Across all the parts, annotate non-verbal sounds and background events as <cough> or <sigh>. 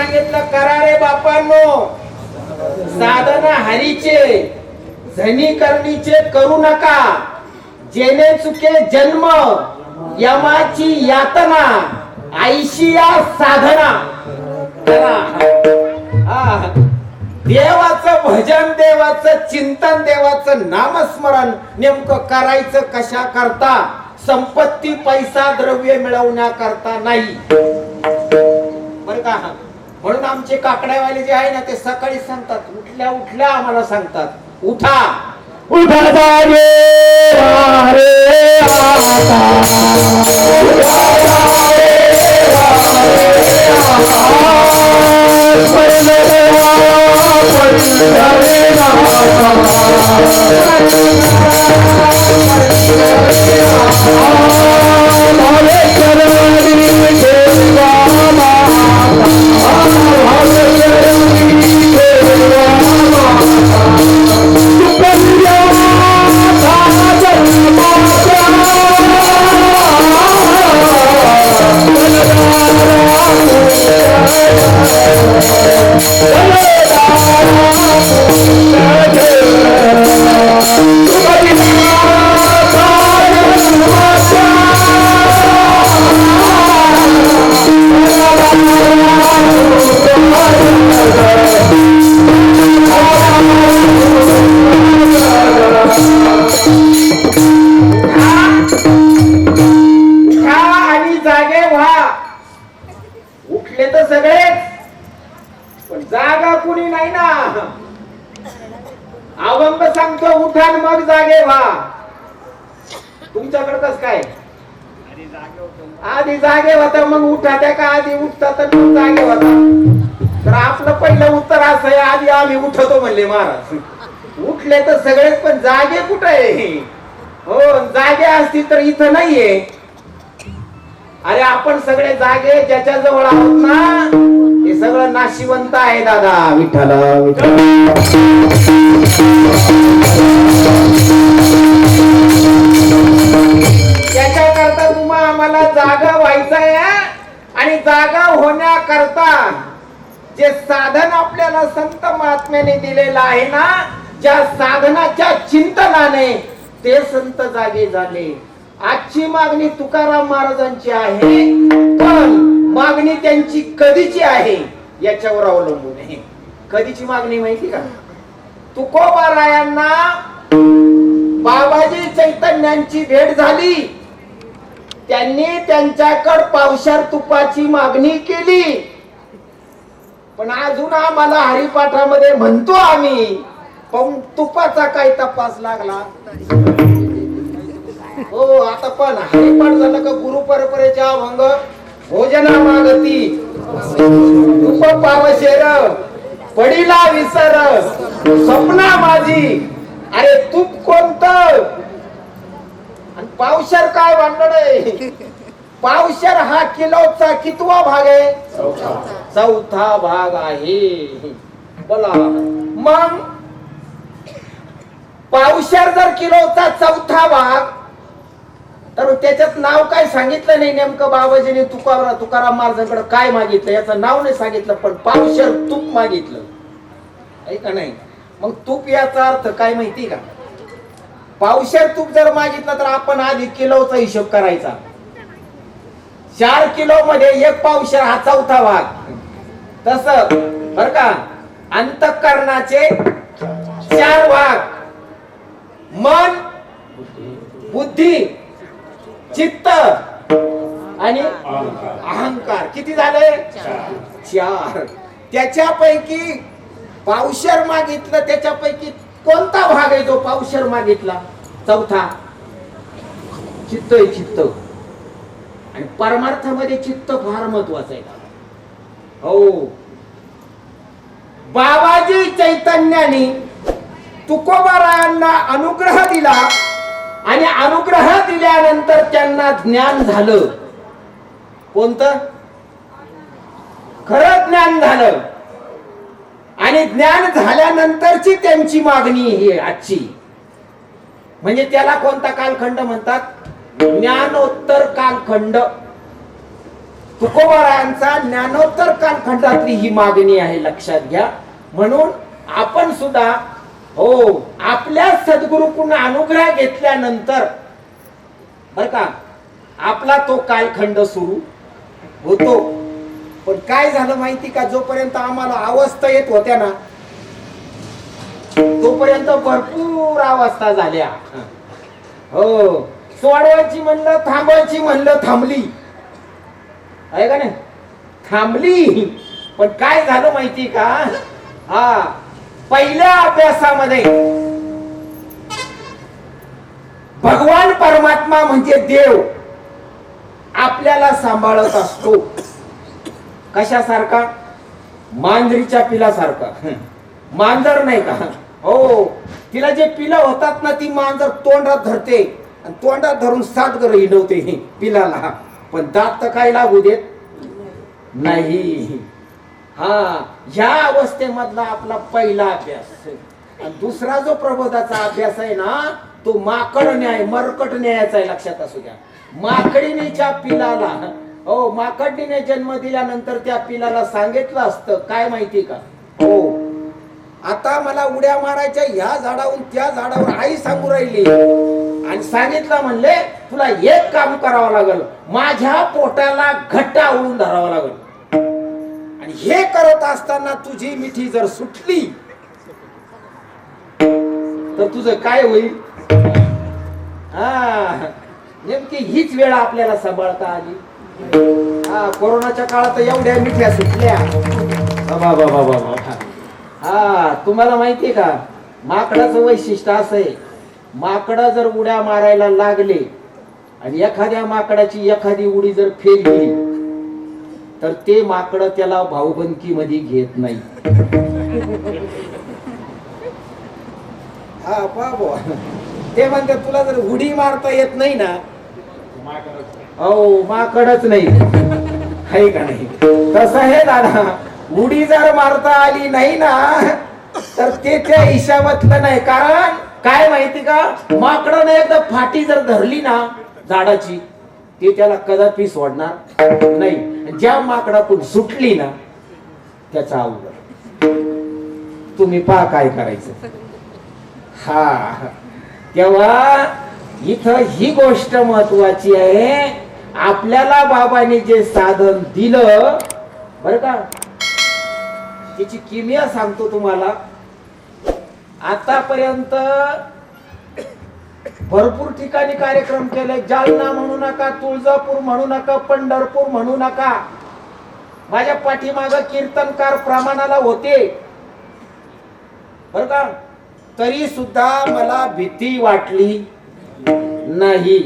सांगितलं करा रे बापांनो. साधना हरीचे धनीकरणीचे करू नका. जेने चुके जन्म यमाची यातना आईशी या साधना. देवाचं भजन देवाचं चिंतन देवाचं नामस्मरण नेमकं करायचं कशा करता संपत्ती पैसा द्रव्य मिळवण्याकरता नाही. बर का? म्हणून आमचे काकड्यावाले जे आहे ना ते सकाळी सांगतात उठल्या उठल्या आम्हाला सांगतात. उठा. उठा जागे जागे होता मग उठात्या का आधी उठता तर मग जागे होता? तर आपलं पहिलं उत्तर असं आहे आधी आम्ही उठतो म्हणले महाराज. उठले तर सगळेच पण जागे कुठं आहे हो? जागे असतील तर इथं नाहीये. अरे आपण सगळे जागे ज्याच्या जवळ आहोत ना हे सगळं नाशिवंत आहे दादा विठ्ठल विठ्ठल. करता तुम्हा आम्हाला जागा व्हायचंय आणि जागा होण्याकरता जे साधन आपल्याला संत महात्म्याने दिलेलं आहे ना ज्या साधनाच्या चिंतनाने ते संत जागे झाले. आजची मागणी तुकाराम महाराजांची आहे पण मागणी त्यांची कधीची आहे याच्यावर अवलंबून आहे. कधीची मागणी माहिती का? तुकोबारायांना बाबाजी चैतन्यांची भेट झाली. त्यांनी त्यांच्याकडे पावसार तुपाची मागणी केली. पण अजून आम्हाला हरिपाठामध्ये म्हणतो आम्ही पण तुपाचा काही तपास लागला. हो आता पण हरिपाठ झालं का गुरु परंपरेच्या अभंग? भोजना मागती तुप पावशेर पडिला विसर स्वप्ना माझी. अरे तूप कोणतं? पावशर काय भांडण आहे? <laughs> पावशर हा किलोचा कितवा भाग आहे? चौथा. भाग आहे. बोला. मग पावशर जर किलोचा चौथा भाग तर त्याच्यात नाव काय सांगितलं नाही नेमकं बाबाजीने तुकारा तुकाराम महाराजांकडे काय मागितलं? याचं नाव नाही सांगितलं पण पावशर तूप मागितलं. आहे का नाही. मग तूप याचा अर्थ काय माहिती का? पावशेर तूप जर मागितलं तर आपण आधी किलोचा हिशोब करायचा. चार किलो मध्ये एक पावशेर हा चौथा भाग. तस बर का? अंतकरणाचे चार भाग. मन बुद्धी चित्त आणि अहंकार. किती झाले? चार. त्याच्यापैकी पावशर मागितलं त्याच्यापैकी कोणता भाग आहे जो पावशर मागितला? चौथा. चित्त आहे चित्त. आणि परमार्थामध्ये चित्त फार महत्वाचं आहे. हो. बाबाजी चैतन्याने तुकोबारायांना अनुग्रह दिला आणि अनुग्रह दिल्यानंतर त्यांना ज्ञान झालं. कोणतं? खरं ज्ञान झालं. आणि ज्ञान झाल्यानंतरची त्यांची मागणी ही आजची. म्हणजे त्याला कोणता कालखंड म्हणतात? ज्ञानोत्तर कालखंड. तुकोबारायांचा ज्ञानोत्तर कालखंडातली ही मागणी आहे लक्षात घ्या. म्हणून आपण सुद्धा हो आपल्या सद्गुरूकडून अनुग्रह घेतल्यानंतर बर का आपला तो कालखंड सुरू होतो. पण काय झालं माहिती का? जोपर्यंत आम्हाला अवस्था येत होत्या ना तोपर्यंत भरपूर अवस्था झाल्या. हो. सोडवायची म्हणलं थांबवायची म्हणलं थांबली. आहे का नाही? थांबली. पण काय झालं माहिती का? हा पहिल्या अभ्यासामध्ये भगवान परमात्मा म्हणजे देव आपल्याला सांभाळत असतो. कशासारखा? मांजरीच्या पिलासारखा. मांजर नाही का? हो. तिला जे पिलं होतात ना ती मांजर तोंडात धरते आणि तोंडात धरून सात घर हिंडवते पिलाला. पण दात तर काय लागू देत नाही. हा ह्या अवस्थेमधला आपला पहिला अभ्यास. आणि दुसरा जो प्रबोधाचा अभ्यास आहे ना तो माकड न्याय मरकट न्यायाचा आहे लक्षात असू द्या. माकडीनेच्या पिलाला हो माकडीने जन्म दिल्यानंतर त्या पिलाला सांगितलं असतं. काय माहिती का? हो. आता मला उड्या मारायच्या ह्या झाडावरून त्या झाडावर आई सांगू राहिली. आणि सांगितलं म्हणले तुला एक काम करावं लागल. माझ्या पोटाला घट्ट आवळून धरावं लागल. आणि हे करत असताना तुझी मिठी जर सुटली तर तुझं काय होईल? हा. नेमकी हीच वेळ आपल्याला सांभाळता आली. हा कोरोनाच्या काळात एवढ्या मिठ्या सुटल्या. बाबा बाबा बाबा हा तुम्हाला माहितीये का? माकडाचं वैशिष्ट्य असं आहे. माकडं जर उड्या मारायला लागले आणि एखाद्या माकडाची एखादी उडी जर फेल गेली तर ते माकड त्याला भाऊबंदकी मध्ये घेत नाही. <laughs> हा बाबा ते म्हणते तुला जर उडी मारता येत नाही ना हो माकडच नाही. आहे का नाही? तसं हे दादा उडी जर मारता आली नाही ना तर ते त्या हिशाबातलं नाही. कारण काय माहिती का? माकडाने एकदा फाटी जर धरली ना झाडाची ते त्याला कदापि सोडणार नाही. ज्या माकडातून सुटली ना त्याचा अवघड. तुम्ही पहा काय करायचं. हा. तेव्हा इथं ही गोष्ट महत्वाची आहे. आपल्याला बाबाने जे साधन दिलं बर का? त्याची किमिया सांगतो तुम्हाला. आतापर्यंत भरपूर ठिकाणी कार्यक्रम केले. जालना म्हणू नका तुळजापूर म्हणू नका पंढरपूर म्हणू नका. माझ्या पाठीमाग कीर्तनकार प्रमाणाला होते. बर का? तरी सुद्धा मला भीती वाटली नाही.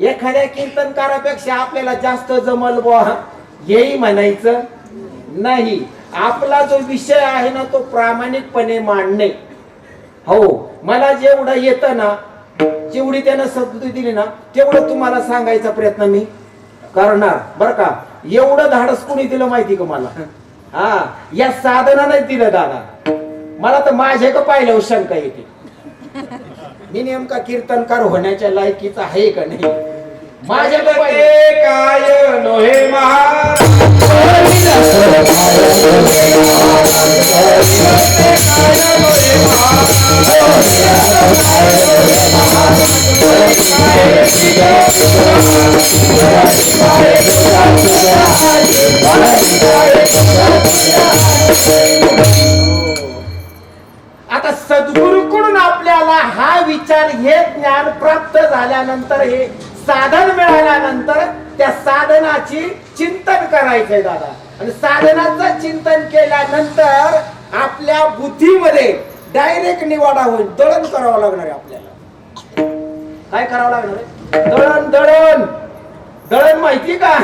एखाद्या कीर्तनकारापेक्षा आपल्याला जास्त जमल बुवा. हेही म्हणायचं नाही. आपला जो विषय आहे ना तो प्रामाणिकपणे मांडणे. हो मला जेवढं येतं ना जेवढी त्यानं सद्बुद्धी दिली ना तेवढं तुम्हाला सांगायचा प्रयत्न मी करणार. बर का? एवढं धाडस कुणी दिलं माहिती का मला? हा या साधनाने दिलं दादा. मला तर माझ्या का पाहिल्यावर शंका येते. मी नेमका कीर्तनकार होण्याच्या लायकीचा आहे का नाही? काय नोहे आता सद्गुरूकडून आपल्याला हा विचार हे ज्ञान प्राप्त झाल्यानंतर हे साधन मिळाल्यानंतर त्या साधनाची चिंतन करायचंय दादा. आणि साधनाचं चिंतन केल्यानंतर आपल्या बुद्धीमध्ये डायरेक्ट निवाडा होईल. दळण करावं लागणार आहे आपल्याला. काय करावं लागणार दळण दळण. दळण माहिती का?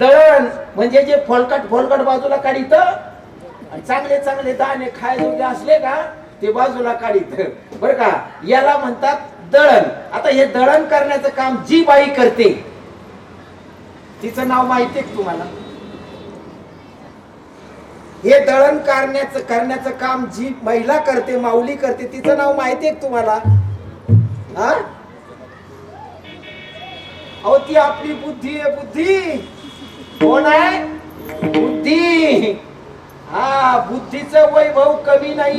दळण म्हणजे जे फोलकट फोलकट बाजूला काढित. आणि चांगले चांगले दाणे खायजोगे असले का ते बाजूला काढित. बर का? याला म्हणतात दळण. आता हे दळण करण्याचं काम जी बाई करते तिचं नाव माहितीये तुम्हाला? हे दळण करण्याचं करण्याचं काम जी महिला करते माऊली करते तिचं नाव माहितीये तुम्हाला? हा? अहो ती आपली बुद्धी आहे बुद्धी. कोण आहे? बुद्धी. हा बुद्धीचं वैभव कमी नाही.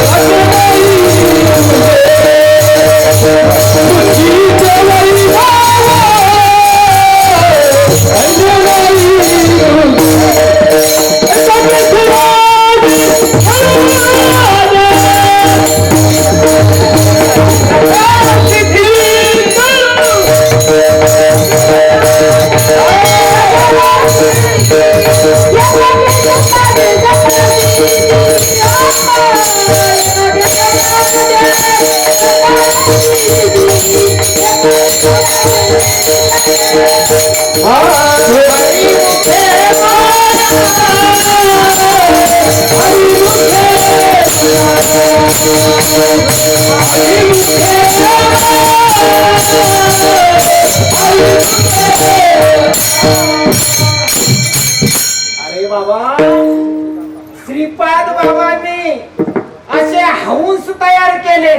अरे बाबा. श्रीपाद बाबांनी असे हंस तयार केले.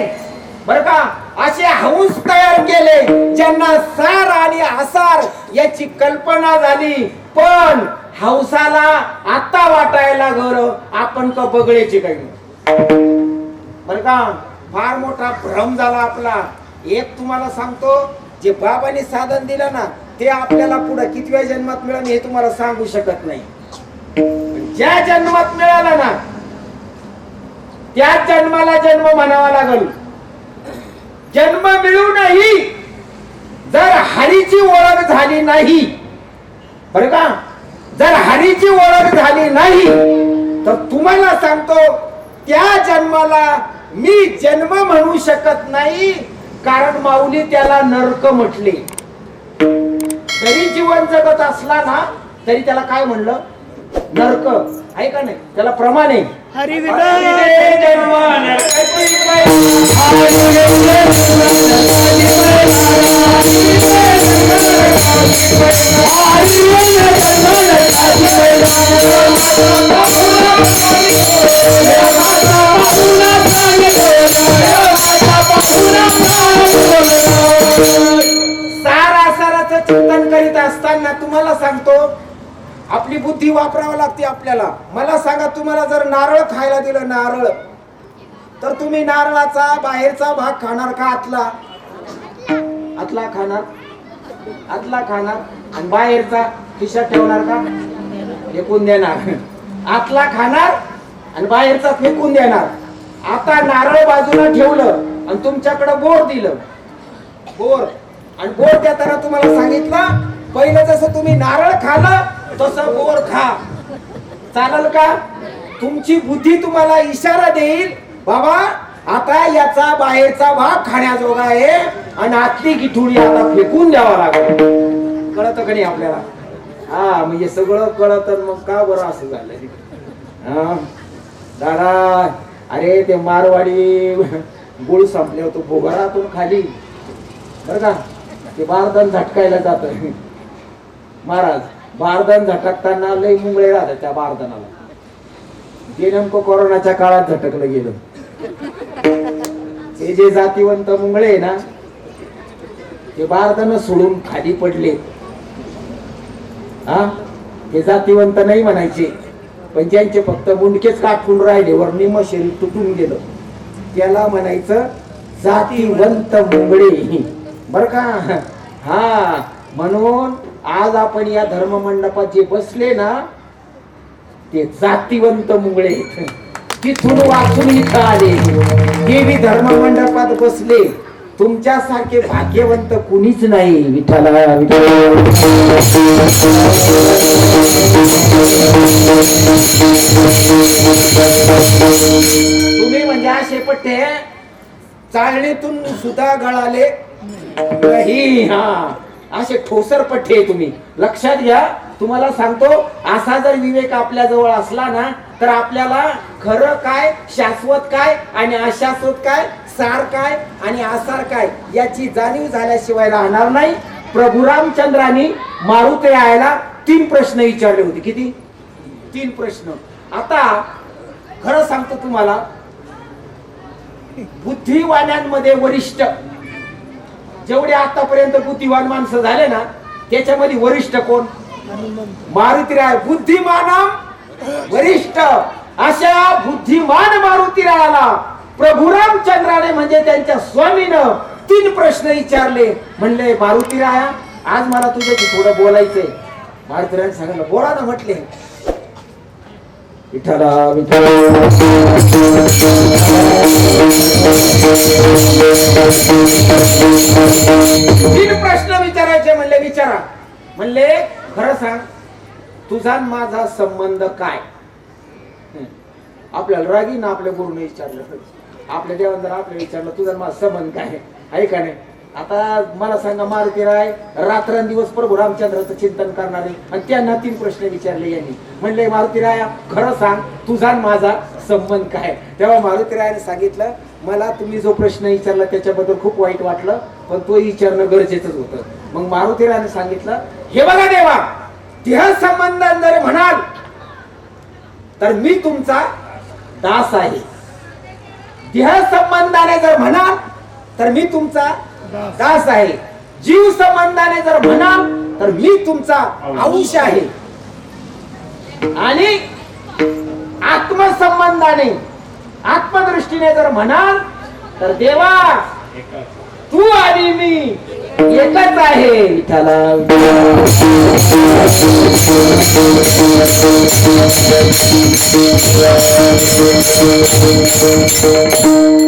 बर का? असे हंस तयार केले ज्यांना सार आणि आसार याची कल्पना झाली. पण हौसाला आता वाटायला घर आपण का बगळेची काही? बर का? फार मोठा भ्रम झाला आपला. एक तुम्हाला सांगतो जे बाबांनी साधन दिलं ना ते आपल्याला पुढे कितव्या जन्मात मिळेल हे तुम्हाला सांगू शकत नाही. ज्या जन्मात मिळाला ना त्या जन्माला जन्म म्हणावा लागल. जन्म मिळूनही जर हरीची ओळख झाली नाही बरं का? जर हरीची ओळख झाली नाही तर तुम्हाला सांगतो त्या जन्माला मी जन्म म्हणू शकत नाही कारण माऊली त्याला नरक म्हटले तरी जीवन जगत असला ना तरी त्याला काय म्हणलं नरक आहे का नाही त्याला प्रमाण आहे तुम्हाला जर नारळ खायला दिलं नारळ तर तुम्ही नारळाचा बाहेरचा भाग खाणार का आतला? आतला खाणार. आतला खाणार. आणि बाहेरचा खिशात ठेवणार का? फेकून देणार. आतला खाणार आणि बाहेरचा फेकून देणार. आता नारळ बाजूला ठेवलं आणि तुमच्याकडे बोर दिलं. बोर. आणि बोर देताना तुम्हाला सांगितलं पहिलं जसं तुम्ही नारळ खाल्लं तसं बोर खा. चालेल का? तुमची बुद्धी तुम्हाला इशारा देईल. बाबा आता याचा बाहेरचा भाग खाण्याजोगा आहे आणि आतली गिठुडी आता फेकून द्यावा लागेल. कळत का नाही आपल्याला? हा म्हणजे सगळं कळत मग का बरं असं झालं हा. दादा अरे ते मारवाडी गुळ संपले होतो भोगरातून खाली. बर का? ते बारदन झटकायला जात महाराज. बारदान झटकताना लय मुंगळे राहतात त्या बारदानाला. जे नेमकं कोरोनाच्या काळात झटकलं गेलं. ते जे जातीवंत मुंगळे ना ते बारदान सोडून खाली पडले. हा? ते जातीवंत नाही म्हणायचे पण ज्यांचे फक्त मुंडकेच काटून राहिले वर निम शरीर तुटून गेलं. त्याला म्हणायचं जातीवंत मुंगळे. बर का? हा म्हणून आज आपण या धर्म मंडपात जे बसले ना ते जातीवंत मुंगळे तिथून वाचून इथं आले. देवी धर्म मंडपात बसले. तुमच्यासारखे भाग्यवंत कुणीच नाही. विठ्ठला तुम्ही म्हणजे असे पट्टे चालणीतून सुद्धा गळाले. नाही हा. असे ठोसरपट्टे आहे तुम्ही. लक्षात घ्या तुम्हाला सांगतो असा जर विवेक आपल्या जवळ असला ना तर आपल्याला खरं काय शाश्वत काय आणि अशाश्वत काय सार काय आणि आसार काय याची जाणीव झाल्याशिवाय राहणार नाही. प्रभू रामचंद्रांनी मारुती यायला तीन प्रश्न विचारले होते. किती? तीन प्रश्न. आता खरं सांगतो तुम्हाला बुद्धिवानांमध्ये वरिष्ठ जेवढे आतापर्यंत बुद्धिवान माणसं झाले ना त्याच्यामध्ये वरिष्ठ कोण? मारुतीराय बुद्धिमान वरिष्ठ. अशा बुद्धिमान मारुतीरायाला प्रभू रामचंद्राने म्हणजे त्यांच्या स्वामीनं तीन प्रश्न विचारले. म्हणले मारुतीराया आज मला तुझ्याशी थोडं बोलायचंय. मारुतीरायाने सांगितलं बोला ना म्हटले. तीन प्रश्न विचारायचे म्हणले विचारा. म्हणले खरं सांग तुझा माझा संबंध काय? आपल्याला आपल्याला ना आपल्या गुरुने विचारलं. आपल्या देवान जर आपल्याला विचारलं तुझा माझा संबंध काय आहे का नाही? आता मला सांगा मारुती राय रात्रंदिवस प्रभू रामचंद्राचं चिंतन करणारे आणि त्यांना तीन प्रश्न विचारले यांनी. म्हणले मारुती राया खरं सांग तुझा माझा संबंध काय? तेव्हा मारुती रायाने सांगितलं मला तुम्ही जो प्रश्न विचारला त्याच्याबद्दल खूप वाईट वाटलं पण तो विचारणं गरजेचंच होतं. मग मारुती रायाने सांगितलं हे बघा देवा देह संबंध जर म्हणाल तर मी तुमचा दास आहे. देह संबंधाने जर म्हणाल तर मी तुमचा दास आहे. जीव संबंधाने जर म्हणाल तर मी तुमचा अंश आहे. आणि आत्मसंबंधाने आत्मदृष्टीने जर म्हणाल तर देवा तू आणि मी एकच आहे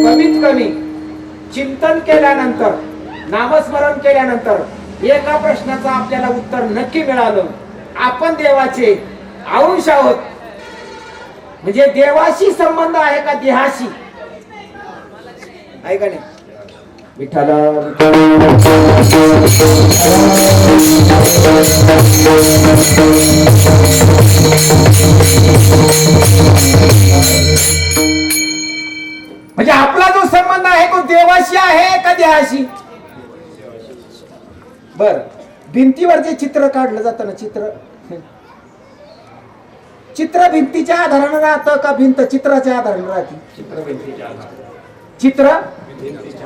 कमीत कमी चिंतन केल्यानंतर नामस्मरण केल्यानंतर एका प्रश्नाचं आपल्याला उत्तर नक्की मिळालं. आपण देवाचे अंश आहोत. म्हणजे देवाशी संबंध आहे का देहाशी? आहे का नाही? म्हणजे आपला जो संबंध आहे तो देवाशी आहे का देहाशी? बर. भिंतीवर जे चित्र काढलं जातं ना चित्र? चित्र भिंतीच्या आधारानं राहतं का भिंत चित्राच्या आधारानं राहते? चित्र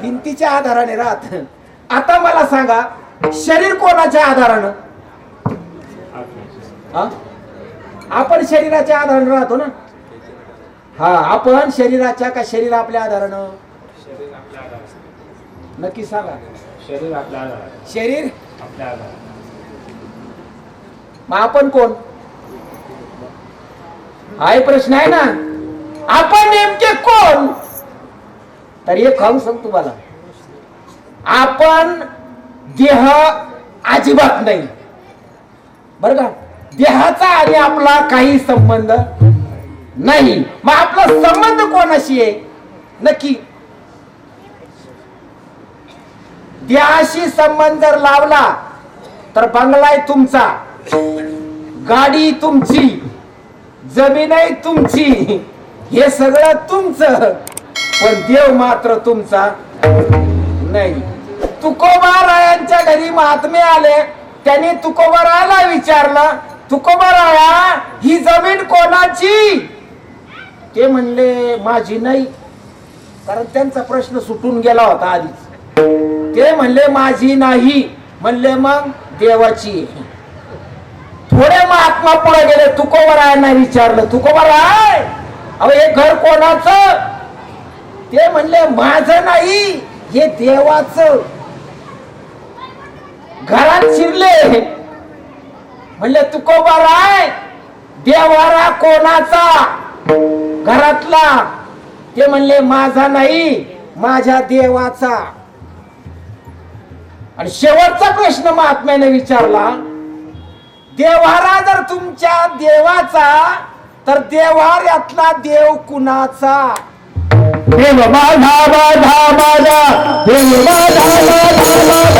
भिंतीच्या आधाराने. राहत. आता मला सांगा शरीर कोणाच्या आधारानं? हा? आपण शरीराच्या आधाराने राहतो ना? हा आपण शरीराच्या का शरीर आपल्या आधारानं. नक्की सांगा. शरीर आपल्या शरीर? आपल्या मग आपण कोण? हा प्रश्न आहे ना. आपण नेमके कोण? तर एक खाऊन सांग तुम्हाला. आपण देह अजिबात नाही. बर का? देहाचा आणि आपला काही संबंध नाही. मग आपला संबंध कोणाशी आहे? नक्की. त्याशी संबंध जर लावला तर बंगला आहे तुमचा गाडी तुमची जमीन आहे तुमची हे सगळं तुमचं पण देव मात्र तुमचा नाही. तुकोबारायांच्या घरी महात्मे आले त्यांनी तुकोबाराला विचारलं तुकोबाराया ही जमीन कोणाची? ते म्हणले माझी नाही. कारण त्यांचा प्रश्न सुटून गेला होता आधीच. ते म्हणले माझी नाही. म्हणले मग देवाची थोडे थोडे महात्मा पुढे गेले तुकोबरायांना विचारलं तुकोबराय अहो हे घर कोणाचं? ते म्हणले माझं नाही हे देवाचं. घरात शिरले. म्हणले तुकोबराय देवारा कोणाचा? घरातला. ते म्हणले माझा नाही माझ्या देवाचा. आणि शेवटचा प्रश्न महात्म्याने विचारला देवारा जर तुमच्या देवाचा तर देवाऱ्यातला देव कुणाचा? देव माझा माझा माझा देव माझा माझा माझा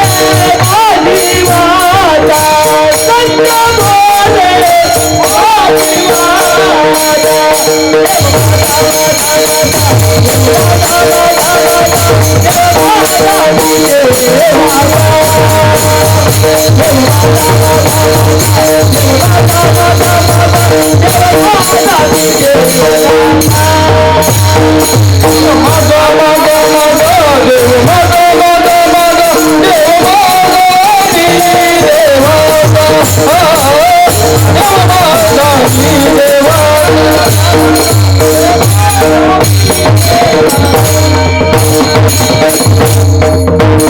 संत